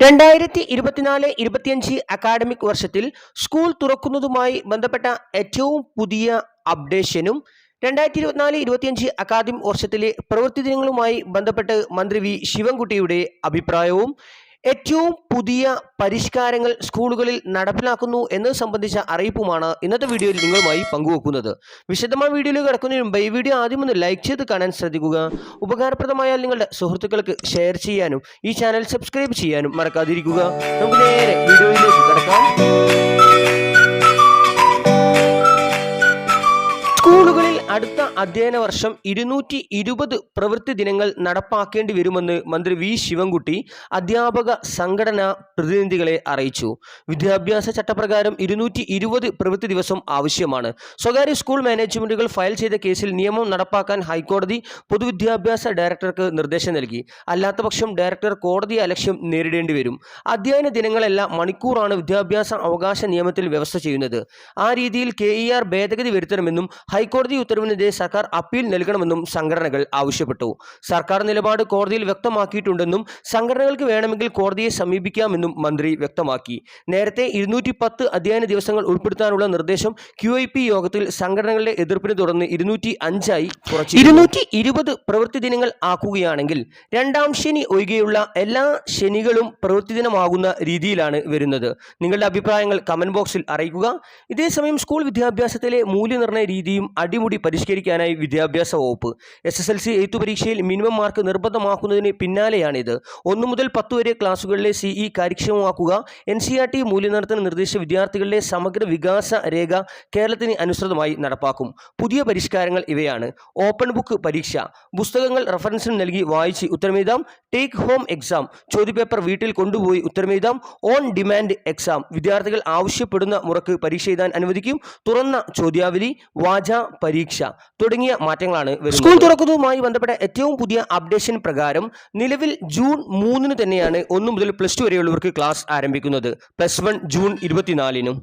രണ്ടായിരത്തി ഇരുപത്തിനാല് ഇരുപത്തിയഞ്ച് അക്കാഡമിക് വർഷത്തിൽ സ്കൂൾ തുറക്കുന്നതുമായി ബന്ധപ്പെട്ട ഏറ്റവും പുതിയ അപ്ഡേഷനും രണ്ടായിരത്തി ഇരുപത്തിനാല് ഇരുപത്തിയഞ്ച് അക്കാദമിക് വർഷത്തിലെ പ്രവൃത്തി ദിനങ്ങളുമായി ബന്ധപ്പെട്ട് മന്ത്രി വി ശിവൻകുട്ടിയുടെ അഭിപ്രായവും ഏറ്റവും പുതിയ പരിഷ്കാരങ്ങൾ സ്കൂളുകളിൽ നടപ്പിലാക്കുന്നു എന്നത് സംബന്ധിച്ച അറിയിപ്പുമാണ് ഇന്നത്തെ വീഡിയോയിൽ നിങ്ങളുമായി പങ്കുവെക്കുന്നത്. വിശദമായ വീഡിയോയിൽ കിടക്കുന്നതിന് മുമ്പ് ഈ വീഡിയോ ആദ്യം ഒന്ന് ലൈക്ക് ചെയ്ത് കാണാൻ ശ്രദ്ധിക്കുക. ഉപകാരപ്രദമായാൽ നിങ്ങളുടെ സുഹൃത്തുക്കൾക്ക് ഷെയർ ചെയ്യാനും ഈ ചാനൽ സബ്സ്ക്രൈബ് ചെയ്യാനും മറക്കാതിരിക്കുക. നമുക്ക് നേരെ വീഡിയോയിലേക്ക് കിടക്കാം. അടുത്ത അധ്യയന വർഷം ഇരുന്നൂറ്റി ഇരുപത് പ്രവൃത്തി ദിനങ്ങൾ നടപ്പാക്കേണ്ടി വരുമെന്ന് മന്ത്രി വി ശിവൻകുട്ടി അധ്യാപക സംഘടനാ പ്രതിനിധികളെ അറിയിച്ചു. വിദ്യാഭ്യാസ ചട്ടപ്രകാരം ഇരുന്നൂറ്റി ഇരുപത് പ്രവൃത്തി ദിവസം ആവശ്യമാണ്. സ്വകാര്യ സ്കൂൾ മാനേജ്മെന്റുകൾ ഫയൽ ചെയ്ത കേസിൽ നിയമം നടപ്പാക്കാൻ ഹൈക്കോടതി പൊതുവിദ്യാഭ്യാസ ഡയറക്ടർക്ക് നിർദ്ദേശം നൽകി. അല്ലാത്തപക്ഷം ഡയറക്ടർ കോടതി അലക്ഷ്യം നേരിടേണ്ടി വരും. അധ്യയന ദിനങ്ങളെല്ലാം മണിക്കൂറാണ് വിദ്യാഭ്യാസ അവകാശ നിയമത്തിൽ വ്യവസ്ഥ ചെയ്യുന്നത്. ആ രീതിയിൽ കെ ഇ ആർ ഭേദഗതി വരുത്തണമെന്നും ഹൈക്കോടതി ഉത്തരവിനെതിരെ സർക്കാർ അപ്പീൽ നൽകണമെന്നും സംഘടനകൾ ആവശ്യപ്പെട്ടു. സർക്കാർ നിലപാട് കോടതിയിൽ വ്യക്തമാക്കിയിട്ടുണ്ടെന്നും സംഘടനകൾക്ക് വേണമെങ്കിൽ കോടതിയെ സമീപിക്കാമെന്നും മന്ത്രി വ്യക്തമാക്കി. നേരത്തെ ഇരുന്നൂറ്റി പത്ത് അധ്യയന ദിവസങ്ങൾ ഉൾപ്പെടുത്താനുള്ള നിർദ്ദേശം ക്യു ഐ പി യോഗത്തിൽ സംഘടനകളുടെ എതിർപ്പിനെ തുടർന്ന് ഇരുന്നൂറ്റി അഞ്ചായി കുറച്ചു ഇരുന്നൂറ്റി ഇരുപത് പ്രവൃത്തി ദിനങ്ങൾ ആക്കുകയാണെങ്കിൽ രണ്ടാം ശനി ഒഴികെയുള്ള എല്ലാ ശനികളും പ്രവൃത്തി ദിനമാകുന്ന രീതിയിലാണ് വരുന്നത്. നിങ്ങളുടെ അഭിപ്രായങ്ങൾ കമന്റ് ബോക്സിൽ അറിയിക്കുക. ഇതേസമയം സ്കൂൾ വിദ്യാഭ്യാസത്തിലെ മൂല്യനിർണയ രീതിയും അടിമുടി പരിഷ്കരിക്കാനായി വിദ്യാഭ്യാസ വകുപ്പ്. എസ് എസ് എൽ സി എയ്ത്തു പരീക്ഷയിൽ മിനിമം മാർക്ക് നിർബന്ധമാക്കുന്നതിന് പിന്നാലെയാണിത്. ഒന്നു മുതൽ പത്ത് വരെ ക്ലാസ്സുകളിലെ സിഇ കാര്യക്ഷമമാക്കുക എൻ സി ആർ ടി മൂല്യനിർത്തന നിർദ്ദേശ വിദ്യാർത്ഥികളുടെ സമഗ്ര വികാസ രേഖ കേരളത്തിന് അനുസൃതമായി നടപ്പാക്കും. പുതിയ പരിഷ്കാരങ്ങൾ ഇവയാണ്. ഓപ്പൺ ബുക്ക് പരീക്ഷ. പുസ്തകങ്ങൾ റഫറൻസിന് നൽകി വായിച്ച് ഉത്തരമെഴുതാം. ടേക്ക് ഹോം എക്സാം ചോദ്യപേപ്പർ വീട്ടിൽ കൊണ്ടുപോയി ഉത്തരമെഴുതാം. ഓൺ ഡിമാൻഡ് എക്സാം വിദ്യാർത്ഥികൾ ആവശ്യപ്പെടുന്ന മുറക്ക് പരീക്ഷ എഴുതാൻ അനുവദിക്കും. തുറന്ന ചോദ്യാവലി. വാച പരീക്ഷ. തുടങ്ങിയ മാറ്റങ്ങളാണ് സ്കൂൾ തുറക്കുന്നതുമായി ബന്ധപ്പെട്ട ഏറ്റവും പുതിയ അപ്ഡേഷൻ പ്രകാരം നിലവിൽ ജൂൺ മൂന്നിന് തന്നെയാണ് ഒന്നു മുതൽ പ്ലസ് ടു വരെയുള്ളവർക്ക് ക്ലാസ് ആരംഭിക്കുന്നത്. Plus one June ഇരുപത്തിനാലിനും.